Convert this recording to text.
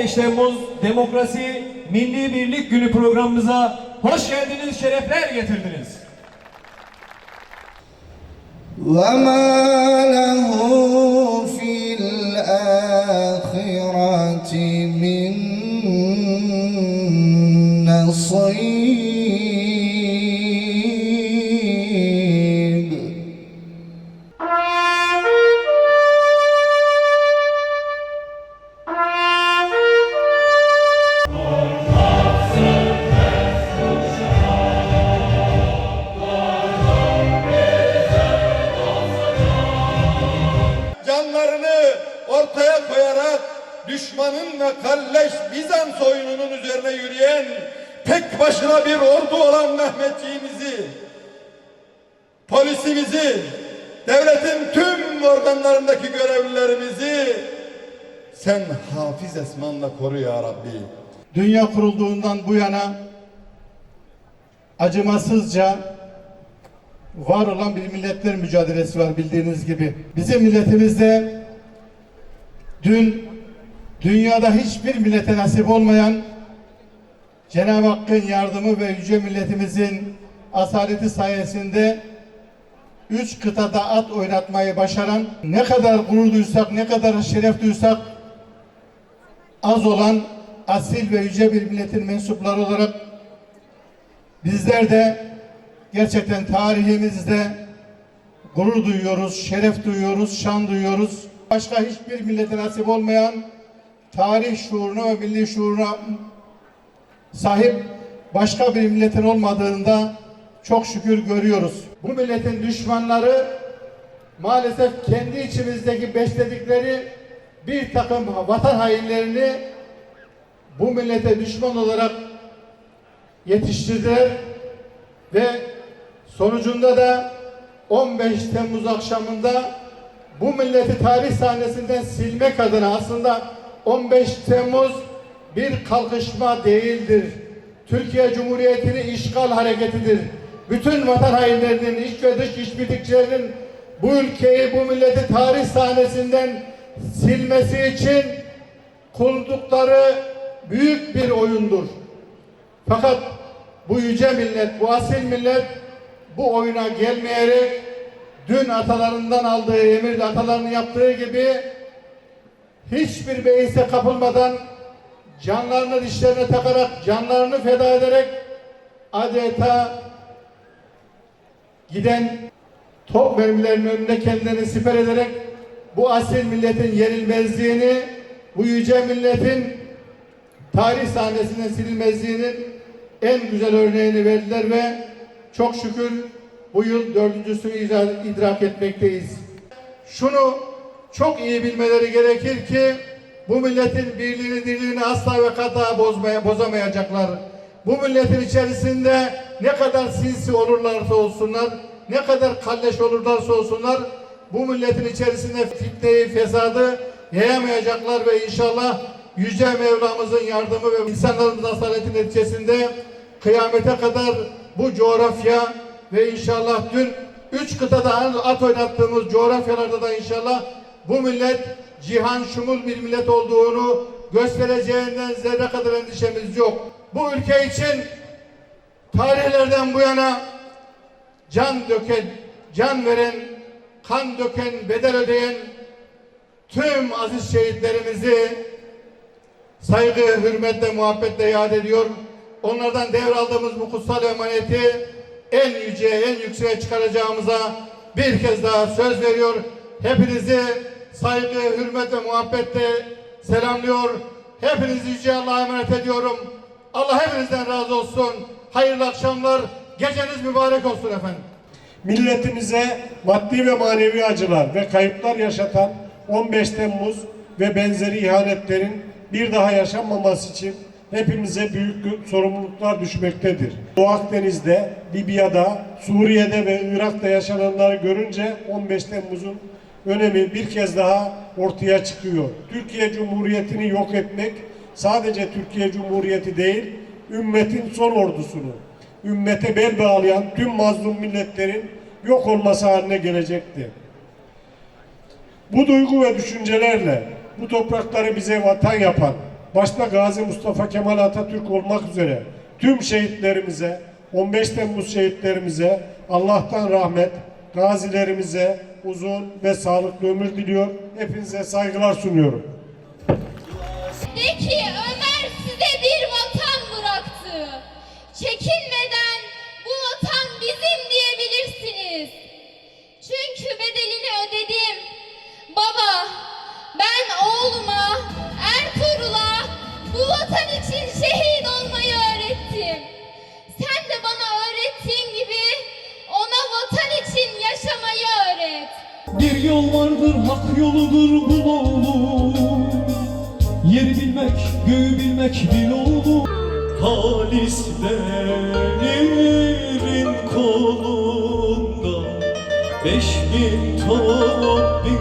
15 Temmuz Demokrasi Milli Birlik Günü programımıza hoş geldiniz, şerefler getirdiniz. وما له في الآخرة من نصيب ortaya koyarak düşmanın ve kalleş Bizans oyununun üzerine yürüyen tek başına bir ordu olan Mehmetçiğimizi, polisimizi, devletin tüm organlarındaki görevlilerimizi sen hafız esmanla koru ya Rabbi. Dünya kurulduğundan bu yana acımasızca var olan bir milletler mücadelesi var bildiğiniz gibi. Bizim milletimizde dün dünyada hiçbir millete nasip olmayan Cenab-ı Hakk'ın yardımı ve yüce milletimizin asaleti sayesinde üç kıtada at oynatmayı başaran ne kadar gurur duysak, ne kadar şeref duysak az olan asil ve yüce bir milletin mensupları olarak bizler de gerçekten tarihimizde gurur duyuyoruz, şeref duyuyoruz, şan duyuyoruz. Başka hiçbir millete nasip olmayan tarih şuuruna ve milli şuuruna sahip başka bir milletin olmadığında çok şükür görüyoruz. Bu milletin düşmanları maalesef kendi içimizdeki besledikleri bir takım vatan hainlerini bu millete düşman olarak yetiştirdiler ve sonucunda da 15 Temmuz akşamında bu milleti tarih sahnesinden silmek adına aslında 15 Temmuz bir kalkışma değildir. Türkiye Cumhuriyeti'nin işgal hareketidir. Bütün vatan hainlerinin, iç ve dış işbirlikçilerinin bu ülkeyi, bu milleti tarih sahnesinden silmesi için kurdukları büyük bir oyundur. Fakat bu yüce millet, bu asil millet bu oyuna gelmeyerek dün atalarından aldığı emir, atalarının yaptığı gibi hiçbir beise kapılmadan canlarını dişlerine takarak, canlarını feda ederek adeta giden top mermilerinin önüne kendilerini siper ederek bu asil milletin yenilmezliğini, bu yüce milletin tarih sahnesinden silinmezliğinin en güzel örneğini verdiler ve çok şükür bu yıl dördüncüsünü idrak- etmekteyiz. Şunu çok iyi bilmeleri gerekir ki bu milletin birliğini dirliğini asla ve kata bozmaya, bozamayacaklar. Bu milletin içerisinde ne kadar sinsi olurlarsa olsunlar, ne kadar kalleş olurlarsa olsunlar, bu milletin içerisinde fitneyi, fesadı yayamayacaklar ve inşallah Yüce Mevlamızın yardımı ve insanların asaleti neticesinde kıyamete kadar bu coğrafya ve inşallah dün üç kıtada at oynattığımız coğrafyalarda da inşallah bu millet cihan şumul bir millet olduğunu göstereceğinden zerre kadar endişemiz yok. Bu ülke için tarihlerden bu yana can döken, can veren, kan döken, bedel ödeyen tüm aziz şehitlerimizi saygı, hürmetle, muhabbetle yad ediyor. Onlardan devraldığımız bu kutsal emaneti en yüce, en yükseğe çıkaracağımıza bir kez daha söz veriyor. Hepinizi saygı, hürmet ve muhabbetle selamlıyor. Hepinizi yüce Allah'a emanet ediyorum. Allah hepinizden razı olsun. Hayırlı akşamlar. Geceniz mübarek olsun efendim. milletimize maddi ve manevi acılar ve kayıplar yaşatan 15 Temmuz ve benzeri ihanetlerin bir daha yaşanmaması için hepimize büyük sorumluluklar düşmektedir. Doğu Akdeniz'de, Libya'da, Suriye'de ve Irak'ta yaşananları görünce 15 Temmuz'un önemi bir kez daha ortaya çıkıyor. Türkiye Cumhuriyeti'ni yok etmek sadece Türkiye Cumhuriyeti değil, ümmetin son ordusunu, ümmete bel bağlayan tüm mazlum milletlerin yok olması haline gelecekti. Bu duygu ve düşüncelerle bu toprakları bize vatan yapan, başta Gazi Mustafa Kemal Atatürk olmak üzere tüm şehitlerimize, 15 Temmuz şehitlerimize Allah'tan rahmet, gazilerimize uzun ve sağlıklı ömür diliyor. Hepinize saygılar sunuyorum. De ki Ömer size bir vatan bıraktı. Çekinmeden Bir yol vardır hak yoludur kul oğlu Yeri bilmek göğü bilmek bil oğlu Halislerin kolunda Beş bin top bin